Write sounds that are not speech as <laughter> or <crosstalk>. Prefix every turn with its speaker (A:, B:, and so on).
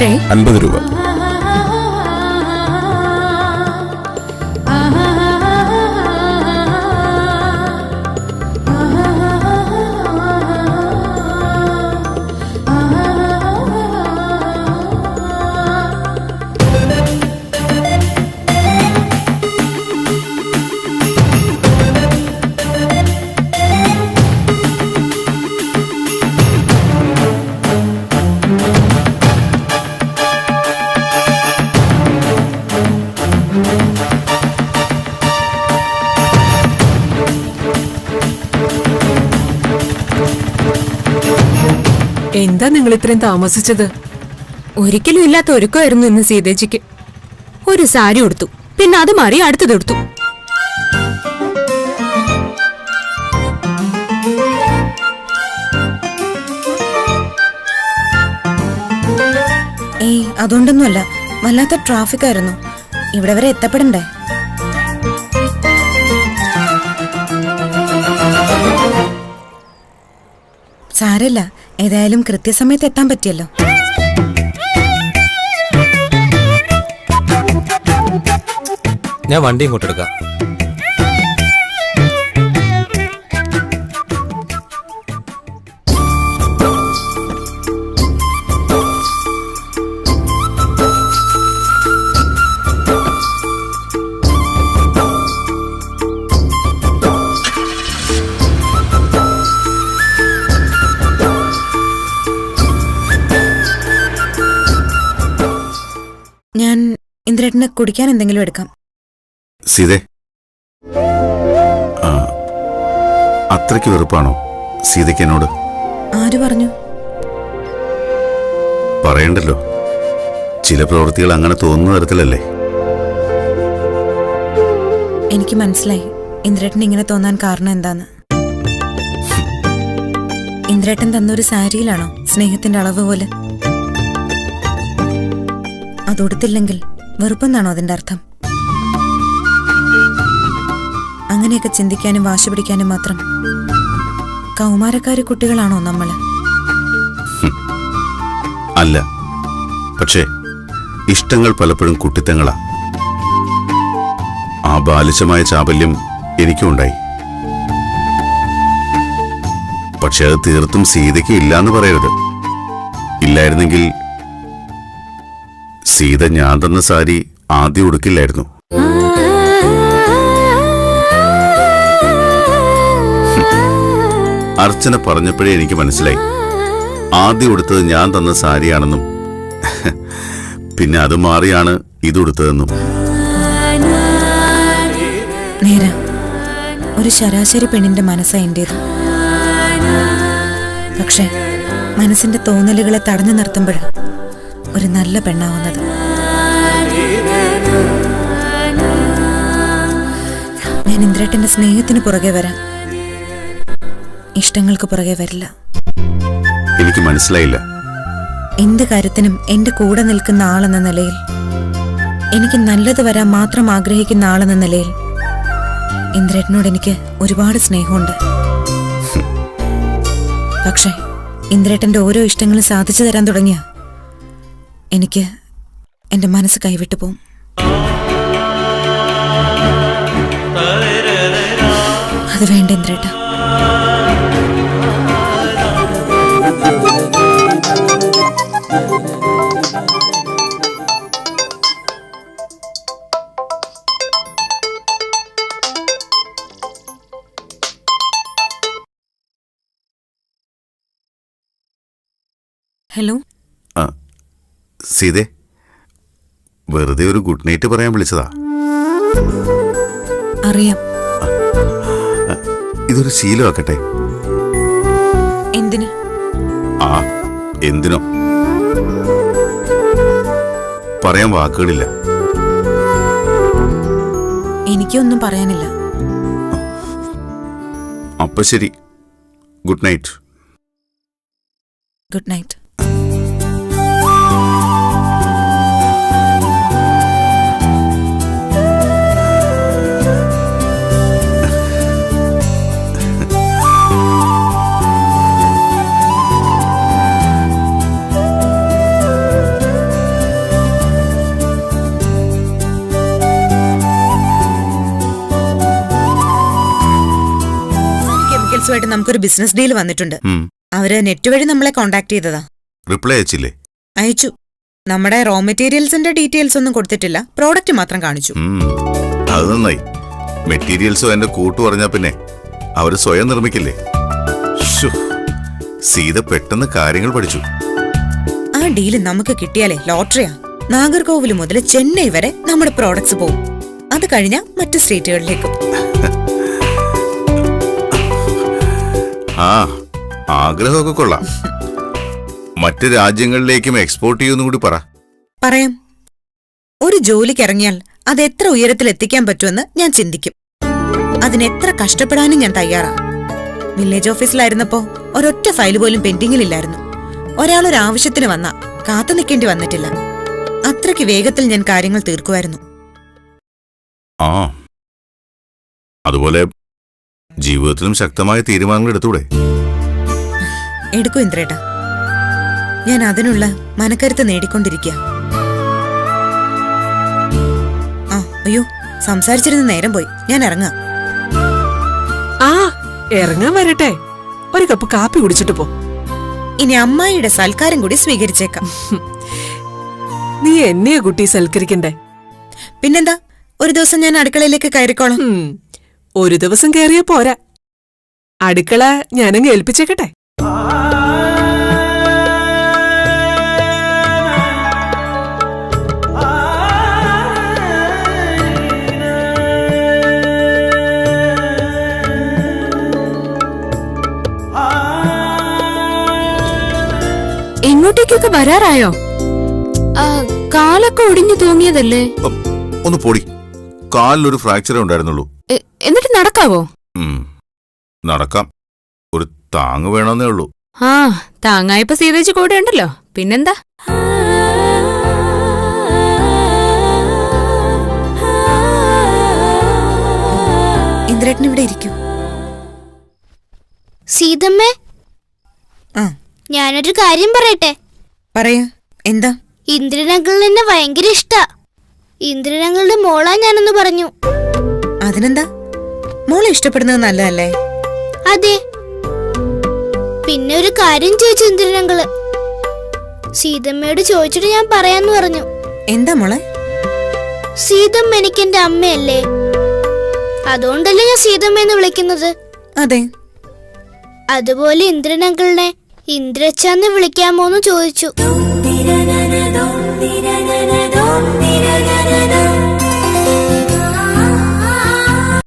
A: എത്രയായി
B: അൻപത് രൂപ
A: എന്താ നിങ്ങൾ ഇത്രയും താമസിച്ചത്?
C: ഒരിക്കലും ഇല്ലാത്ത ഒരുക്കമായിരുന്നു ഇന്ന് സീതേജിക്ക്. ഒരു സാരി ഉടുത്തു. പിന്നെ അത് മാറി അടുത്തത് എടുത്തു
D: ഏയ് അതുകൊണ്ടൊന്നുമല്ല. വല്ലാത്ത ട്രാഫിക് ആയിരുന്നു. ഇവിടെ വരെ എത്തപ്പെടണ്ടേ? സാരല്ല ഏതായാലും കൃത്യസമയത്ത് എത്താൻ പറ്റിയല്ലോ.
E: ഞാൻ വണ്ടി ഇങ്ങോട്ട്
D: ഇന്ദ്രേട്ടന് കുടിക്കാൻ എന്തെങ്കിലും എടുക്കാം.
F: സീതേ. അത്രയ്ക്ക് വെറുപ്പാണോ സീതയ്ക്ക് എന്നോട്?
D: ആര് പറഞ്ഞു?
F: പറയണ്ടല്ലോ. ചില പ്രവൃത്തികൾ അങ്ങനെ തോന്നുന്ന തരത്തിലല്ലേ?
D: എനിക്ക് മനസ്സിലായി. ഇന്ദ്രേട്ടൻ ഇങ്ങനെ തോന്നാൻ കാരണം എന്താന്ന്. ഇന്ദ്രേട്ടൻ തന്നൊരു സാരിയിലാണോ സ്നേഹത്തിന്റെ അളവ് പോലെ? അതൊടുത്തില്ലെങ്കിൽ വെറുപ്പെന്നാണോ അതിന്റെ അർത്ഥം? അങ്ങനെയൊക്കെ ചിന്തിക്കാനും വാശി പിടിക്കാനും മാത്രം കൗമാരക്കാരി കുട്ടികളാണോ നമ്മൾ?
F: അല്ല. പക്ഷേ ഇഷ്ടങ്ങൾ പലപ്പോഴും കുട്ടിത്തങ്ങളാ. ആ ബാലിശമായ ചാബല്യം എനിക്കും ഉണ്ടായി. പക്ഷെ അത് തീർത്തും സീതയ്ക്ക് ഇല്ലാന്ന് പറയരുത്. ഇല്ലായിരുന്നെങ്കിൽ സീത ഞാൻ തന്ന സാരി ആദ്യം ഉടുക്കില്ലായിരുന്നു. <laughs> അർച്ചന പറഞ്ഞപ്പോഴേ എനിക്ക് മനസ്സിലായി. ആദ്യം ഉടുത്തത് ഞാൻ തന്ന സാരിയാണെന്നും <laughs> പിന്നെ അത് മാറിയാണ് ഇത് ഉടുത്തതെന്നും.
D: നേര ഒരു ശരാശരി പെണ്ണിന്റെ മനസ്സാ എന്റേത്. പക്ഷെ മനസ്സിന്റെ തോന്നലുകളെ തടഞ്ഞു നിർത്തുമ്പോൾ ഒരു നല്ല പെണ്ണാവുന്നത്. ഞാൻ ഇന്ദ്രേട്ടന്റെ സ്നേഹത്തിന് പുറകെ വരാം. ഇഷ്ടങ്ങൾക്ക് പുറകെ വരില്ല.
F: എനിക്ക് മനസ്സിലായില്ല.
D: എന്ത് കാര്യത്തിനും എന്റെ കൂടെ നിൽക്കുന്ന ആളെന്ന നിലയിൽ എനിക്ക് നല്ലത് വരാൻ മാത്രം ആഗ്രഹിക്കുന്ന ആളെന്ന നിലയിൽ ഇന്ദ്രേട്ടനോട് എനിക്ക് ഒരുപാട് സ്നേഹമുണ്ട്. പക്ഷേ ഇന്ദ്രേട്ടന്റെ ഓരോ ഇഷ്ടങ്ങളും സാധിച്ചു തരാൻ തുടങ്ങിയ എനിക്ക് എന്റെ മനസ്സ് കൈവിട്ടു പോവും. അത് വേണ്ട ഇന്ദ്രേട്ട. ഹലോ?
F: സീതേ വെറുതെ ഒരു ഗുഡ് നൈറ്റ് പറയാൻ വിളിച്ചതാ.
D: അറിയാം.
F: ഇതൊരു ശീലമാക്കട്ടെ
D: എന്തിന്?
F: ആ എന്തിനോ. പറയാൻ വാക്കുകളില്ല.
D: എനിക്കൊന്നും പറയാനില്ല.
F: അപ്പൊ ശരി. ഗുഡ് നൈറ്റ്
D: ഗുഡ് നൈറ്റ് ഡീറ്റെയിൽസുമായിട്ട് നമുക്കൊരു ബിസിനസ് ഡീൽ വന്നിട്ടുണ്ട്. അവർ നെറ്റ് വഴി നമ്മളെ കോണ്ടാക്ട് ചെയ്തതാ.
F: റിപ്ലൈ അയച്ചില്ലേ?
D: അയച്ചു. നമ്മുടെ റോ മെറ്റീരിയൽസിന്റെ ഡീറ്റെയിൽസ് ഒന്നും കൊടുത്തിട്ടില്ല. പ്രോഡക്റ്റ് മാത്രം കാണിച്ചു.
F: അത് നന്നായി. മെറ്റീരിയൽസും എന്റെ കൂട്ടു പറഞ്ഞാ പിന്നെ അവർ സ്വയം നിർമ്മിക്കില്ലേ? സീത പെട്ടെന്ന് കാര്യങ്ങൾ പഠിച്ചു.
D: ആ ഡീൽ നമുക്ക് കിട്ടിയാലേ ലോട്ടറിയാ നാഗർകോവിൽ മുതൽ ചെന്നൈ വരെ നമ്മുടെ പ്രോഡക്ട്സ് പോകും അത് കഴിഞ്ഞ മറ്റു സ്റ്റേറ്റുകളിലേക്കും <laughs>
F: ആ ആഗ്രഹമൊക്കെ കൊള്ളാം. മറ്റു രാജ്യങ്ങളിലേക്കും എക്സ്പോർട്ട് ചെയ്യുന്നു കൂടി പറ.
D: പറയാം. ഒരു ജോലിക്ക് ഇറങ്ങിയാൽ അത് എത്ര ഉയരത്തിൽ എത്തിക്കാൻ പറ്റുമെന്ന് ഞാൻ ചിന്തിക്കും. അതിന് എത്ര കഷ്ടപ്പെടാനും ഞാൻ തയ്യാറാ. വില്ലേജ് ഓഫീസിലായിരുന്നപ്പോ ഒരൊറ്റ ഫയൽ പോലും പെൻഡിങ്ങിലില്ലായിരുന്നു. ഒരാൾ ഒരു ആവശ്യത്തിന് വന്ന കാത്തു നിൽക്കേണ്ടി വന്നിട്ടില്ല. അത്രയ്ക്ക് വേഗത്തിൽ ഞാൻ കാര്യങ്ങൾ തീർക്കുമായിരുന്നു.
F: ആ. അതുപോലെ ജീവിതത്തിലും ശക്തമായ തീരുമാനങ്ങൾ എടുത്തൂടെ?
D: എടുക്കൂ ഇന്ദ്രേട്ട. ഞാൻ അതിനുള്ള മനക്കരുത്ത് നേടിക്കൊണ്ടിരിക്കുക ആ അയ്യോ സംസാരിച്ചിരുന്ന നേരം പോയി. ഞാൻ ഇറങ്ങാം.
A: ആ ഇറങ്ങാൻ വരട്ടെ. ഒരു കപ്പ് കാപ്പി കുടിച്ചിട്ട് പോ.
D: ഇനി അമ്മായിയുടെ സൽക്കാരം കൂടി സ്വീകരിച്ചേക്കാം.
A: നീ എന്നെയാ കുട്ടി സൽക്കരിക്കണ്ടേ?
D: പിന്നെന്താ? ഒരു ദിവസം ഞാൻ അടുക്കളയിലേക്ക് കയറിക്കോളാം.
A: ഒരു ദിവസം കേറിയ പോരാ. അടുക്കള ഞാനങ്ങ് ഏൽപ്പിച്ചേക്കട്ടെ.
C: എങ്ങോട്ടേക്കൊക്കെ വരാറായോ? ആ, കാലൊക്കെ ഒടിഞ്ഞു തൂങ്ങിയതല്ലേ?
F: ഒന്ന് പൊടി. കാലിലൊരു ഫ്രാക്ചറേ ഉണ്ടായിരുന്നുള്ളൂ.
C: എന്നിട്ട് നടക്കാവോ?
F: നടക്കാം. ഒരു താങ് വേണമെന്നേ ഉള്ളൂ.
C: ആ താങ്ങായപ്പോ സീതേജ് കൂടെ ഉണ്ടല്ലോ. പിന്നെന്താ?
D: ഇന്ദ്രേട്ടൻ ഇവിടെ ഇരിക്കും.
B: സീതമ്മേ.
D: ആ.
B: ഞാനൊരു കാര്യം പറയട്ടെ?
D: പറയാ. എന്താ?
B: ഇന്ദ്രനങ്കിളിന് എന്നെ ഭയങ്കര ഇഷ്ടാ. ഇന്ദ്രനങ്ങളുടെ മോളാ ഞാനെന്ന് പറഞ്ഞു.
D: അതിനെന്താ? മോളെ ഇഷ്ടപ്പെടുന്നത് നല്ലതല്ലേ?
B: അതെ. പിന്നെ ഒരു കാര്യം ചോദിച്ചു ഇന്ദ്രനങ്ങൾ സീതമ്മയോട് ചോദിച്ചിട്ട് ഞാൻ പറയാന്ന് പറഞ്ഞു.
D: എന്താ മോളെ?
B: സീതമ്മ എനിക്ക് എന്റെ അമ്മയല്ലേ? അതുകൊണ്ടല്ലേ ഞാൻ സീതമ്മ എന്ന് വിളിക്കുന്നത്.
D: അതെ.
B: അതുപോലെ ഇന്ദ്രനങ്കിളിനെ ഇന്ദ്രച്ചാന്ന് വിളിക്കാമോന്ന് ചോദിച്ചു.